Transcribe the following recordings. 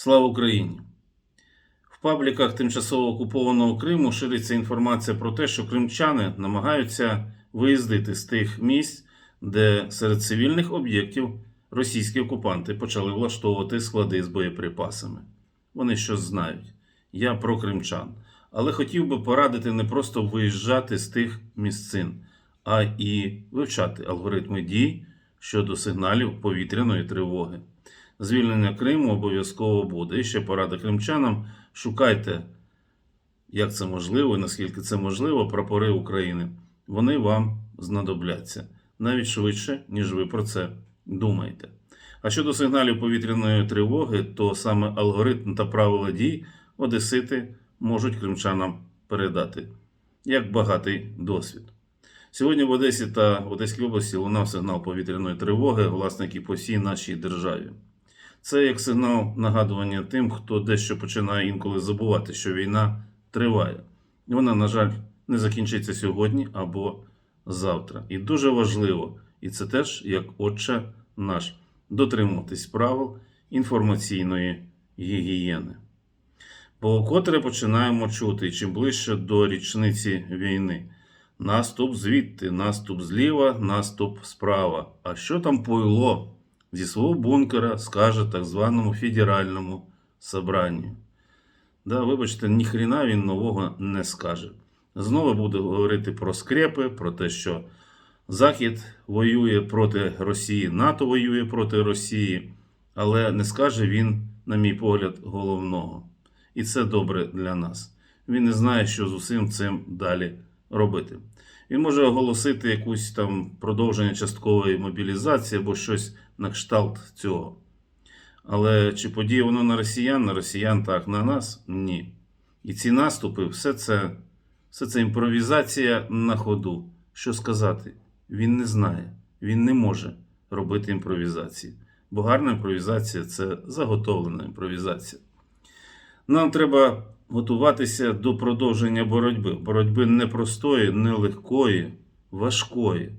Слава Україні! В пабліках тимчасово окупованого Криму шириться інформація про те, що кримчани намагаються виїздити з тих місць, де серед цивільних об'єктів російські окупанти почали влаштовувати склади з боєприпасами. Вони щось знають. Я про кримчан. Але хотів би порадити не просто виїжджати з тих місцин, а і вивчати алгоритми дій щодо сигналів повітряної тривоги. Звільнення Криму обов'язково буде. І ще порада кримчанам: шукайте, як це можливо і наскільки це можливо, прапори України. Вони вам знадобляться навіть швидше, ніж ви про це думаєте. А щодо сигналів повітряної тривоги, то саме алгоритм та правила дій одесити можуть кримчанам передати як багатий досвід. Сьогодні в Одесі та в Одеській області лунав сигнал повітряної тривоги, власники по всій нашій державі. Це як сигнал нагадування тим, хто дещо починає інколи забувати, що війна триває. І вона, на жаль, не закінчиться сьогодні або завтра. І дуже важливо, і це теж як отче наш, дотримуватись правил інформаційної гігієни. Бо котре починаємо чути, чим ближче до річниці війни. Наступ звідти, наступ зліва, наступ справа. А що там пойло зі свого бункера скаже так званому федеральному собранню? Да, вибачте, ніхрена він нового не скаже. Знову буде говорити про скрепи, про те, що Захід воює проти Росії, НАТО воює проти Росії, але не скаже він, на мій погляд, головного. І це добре для нас. Він не знає, що з усім цим далі робити. Він може оголосити якусь там продовження часткової мобілізації або щось на кшталт цього. Але чи подіє воно на росіян? На росіян так, на нас ні. І ці наступи, все це, все це імпровізація на ходу. Що сказати? Він не знає, він не може робити імпровізації. Бо гарна імпровізація це заготовлена імпровізація. Нам треба готуватися до продовження боротьби. Боротьби непростої, нелегкої, важкої.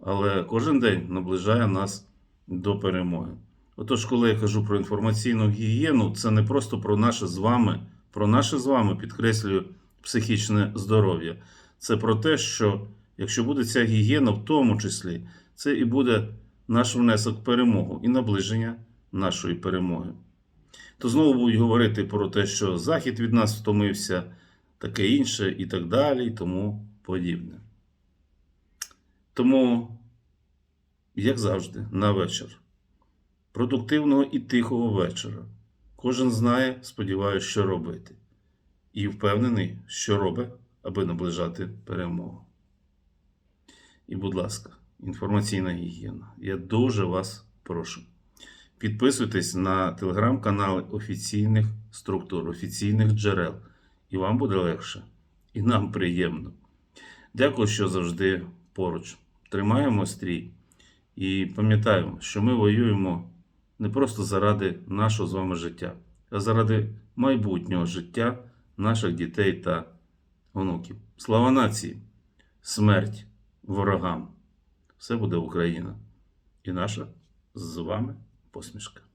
Але кожен день наближає нас до перемоги. Отож, коли я кажу про інформаційну гігієну, це не просто про наше з вами, про наше з вами підкреслюю психічне здоров'я. Це про те, що якщо буде ця гігієна, в тому числі, це і буде наш внесок в перемогу і наближення нашої перемоги. То знову будуть говорити про те, що Захід від нас втомився, таке інше, і так далі, і тому подібне. Тому, як завжди, на вечір. Продуктивного і тихого вечора. Кожен знає, сподіваюся, що робити. І впевнений, що робить, аби наближати перемогу. І, будь ласка, інформаційна гігієна. Я дуже вас прошу. Підписуйтесь на телеграм-канали офіційних структур, офіційних джерел. І вам буде легше. І нам приємно. Дякую, що завжди поруч. Тримаємо стрій і пам'ятаємо, що ми воюємо не просто заради нашого з вами життя, а заради майбутнього життя наших дітей та онуків. Слава нації! Смерть ворогам! Все буде Україна і наша з вами посмішка.